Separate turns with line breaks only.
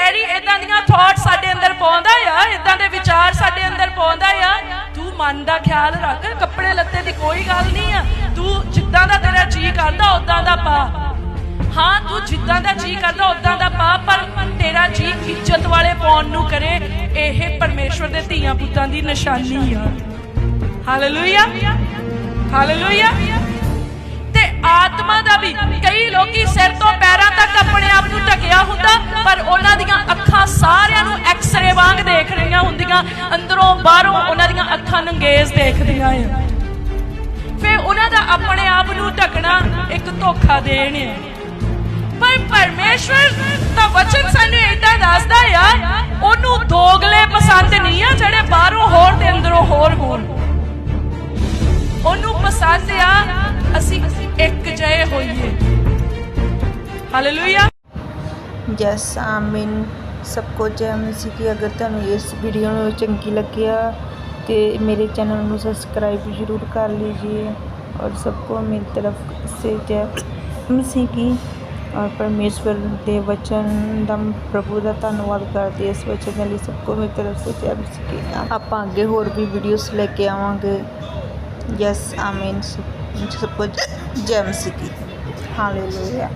Carry ਇਦਾਂ ਦੀਆਂ thought ਸਾਡੇ ਅੰਦਰ ਪਾਉਂਦਾ ਆ ਇਦਾਂ ਦੇ ਵਿਚਾਰ ਸਾਡੇ ਅੰਦਰ ਪਾਉਂਦਾ ਆ। ਤੂੰ ਮਨ ਦਾ ਖਿਆਲ ਰੱਖ, ਕੱਪੜੇ ਲੱਤੇ ਦੀ ਕੋਈ ਗੱਲ ਨਹੀਂ ਆ। ਤੂੰ ਜਿੱਦਾਂ ਦਾ ਤੇਰਾ ਜੀ ਕਰਦਾ ਉਦਾਂ ਦਾ ਪਾ। ਹਾਂ, ਤੂੰ ਜਿੱਦਾਂ ਦਾ ਜੀ ਕਰਦਾ ਉਦਾਂ ਦਾ ਪਾ, ਪਰ ਤੇਰਾ ਜੀ ਇੱਜ਼ਤ ਵਾਲੇ ਪਾਉਣ ਨੂੰ ਕਰੇ, ਇਹ ਪਰਮੇਸ਼ਵਰ ਦੇ ਧੀਆਂ ਪੁੱਤਾਂ ਦੀ ਨਿਸ਼ਾਨੀ ਆ। ਹਾਲੇਲੂਇਆ ਹਾਲੇਲੂਇਆ ਤੇ ਆਤਮਾ ਦਾ ਵੀ ਕਈ ਲੋਕੀ ਸਿਰ ਤੋਂ ਸਾਰਿਆਂ ਨੂੰ ਐਕਸ-ਰੇ ਵਾਂਗ ਦੇਖ ਰਹੀਆਂ ਹੁੰਦੀਆਂ, ਅੰਦਰੋਂ ਬਾਹਰੋਂ ਉਹਨਾਂ ਦੀਆਂ ਅੱਖਾਂ ਨੰਗੇਜ਼ ਦੇਖਦੀਆਂ ਆ ਫੇ ਉਹਨਾਂ ਦਾ ਆਪਣੇ ਆਪ ਨੂੰ ਢਕਣਾ ਇੱਕ ਧੋਖਾ ਦੇਣ ਹੈ ਪਰ ਪਰਮੇਸ਼ਵਰ ਦਾ ਵਚਨ ਸਾਨੂੰ ਇਦਾਂ ਦੱਸਦਾ ਆ, ਉਹਨੂੰ ਦੋਗਲੇ ਪਸੰਦ ਨਹੀਂ ਆ ਜਿਹੜੇ ਬਾਹਰੋਂ ਹੋਰ ਤੇ ਅੰਦਰੋਂ ਹੋਰ ਹੋਣ। ਉਹਨੂੰ ਪਸੰਦ ਆ, ਅਸੀਂ ਇੱਕ ਜਿਹੇ ਹੋਈਏ। ਹਾਲੇਲੂਇਆ
ਯੈਸ ਆਮੀਨ ਸਭ ਕੁਝ ਐਵੇਂ ਸੀ ਕਿ ਅਗਰ ਤੁਹਾਨੂੰ ਇਸ ਵੀਡੀਓ ਨੂੰ ਚੰਗੀ ਲੱਗਿਆ ਤੇ ਮੇਰੇ ਚੈਨਲ ਨੂੰ ਸਬਸਕ੍ਰਾਈਬ ਜ਼ਰੂਰ ਕਰ लीजिए और सबको मेरी तरफ से जय मसीह की और परमेश्वर ਦੇ ਵਚਨ ਦਾ ਪ੍ਰਭੂ ਦਾ ਧੰਨਵਾਦ ਕਰਦੀ ਇਸ ਵਚਨ ਦੇ ਲਈ ਸਭ ਕੋ ਮੇਰੀ ਤਰਫ ਸੇ ਜੈ ਮਸੀਹ ਕੀ ਆਪਾਂ ਅੱਗੇ ਹੋਰ ਵੀ ਵੀਡੀਓਜ਼ ਲੈ ਕੇ ਆਵਾਂਗੇ। ਯੈਸ ਆਮੀਨ ਸਭ ਕੁਝ ਜੈ ਮਸੀਹ ਕੀ ਹਾਲੇਲੂਇਆ